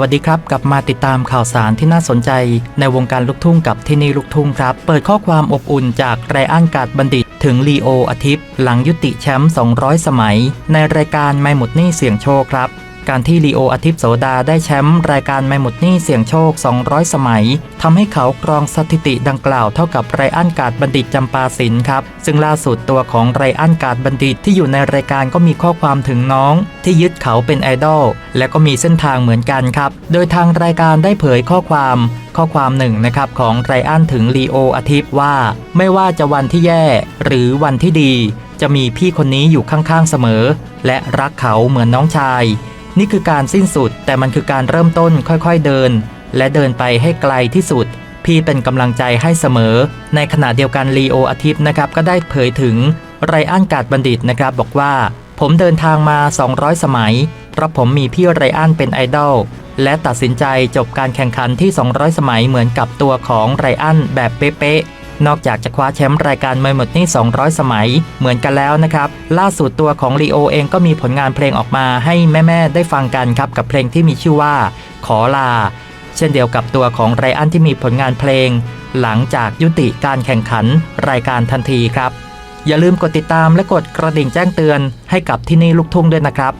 วัสดีครับ กลับมาติดตามข่าวสารที่น่าสนใจ ในวงการลูกทุ่งกับที่นี่ลูกทุ่งครับ เปิดข้อความอบอุ่นจากไรอันกาดบัณฑิต ถึงลีโออาทิตย์ หลังยุติแชมป์ 200 สมัย ในรายการไม่หมดหนี้เสี่ยงโชคครับ การที่ลีโออาทิตย์โสดาได้แชมป์รายการไม่หมดหนี้เสี่ยงโชค 200 สมัยทำให้เขาครองสถิติดังกล่าวเท่ากับไรอันกาดบัณฑิตจำปาสินครับ ซึ่งล่าสุดตัวของไรอันกาดบัณฑิตที่อยู่ในรายการก็มีข้อความถึงน้อง ที่ยึดเขาเป็นไอดอลและก็มีเส้นทางเหมือนกันครับ โดยทางรายการได้เผยข้อความข้อความหนึ่งนะครับของไรอันถึงลีโออาทิตย์ว่า ไม่ว่าจะวันที่แย่ หรือวันที่ดี จะมีพี่คนนี้อยู่ข้างๆเสมอ และรักเขาเหมือนน้องชาย นี่คือการสิ้นสุด แต่มันคือการเริ่มต้นค่อยๆเดิน และเดินไปให้ไกลที่สุด พี่เป็นกำลังใจให้เสมอ ในขณะเดียวกันลีโออาทิตย์นะครับก็ได้เผยถึงไรอันกาดบัณฑิตนะครับบอกว่า ผมเดินทางมา 200 สมัย เพราะผมมีพี่ไรอันเป็นไอดอลและตัดสินใจจบการแข่งขันที่ 200 สมัยเหมือนกับตัวของไรอันแบบเป๊ะๆ นอกจากจะคว้าแชมป์รายการไม่หมดนี่200 สมัยเหมือนกันแล้วนะครับล่าสุดตัวของลีโอเองก็มีผลงานเพลงออกมาให้แม่ๆได้ฟังกันครับกับเพลงที่มีชื่อว่า ขอลา เช่นเดียวกับตัวของไรอันที่มีผลงานเพลง หลังจากยุติการแข่งขันรายการทันทีครับ อย่าลืมกดติดตามและกดกระดิ่งแจ้งเตือนให้กับที่นี่ลูกทุ่งด้วยนะครับ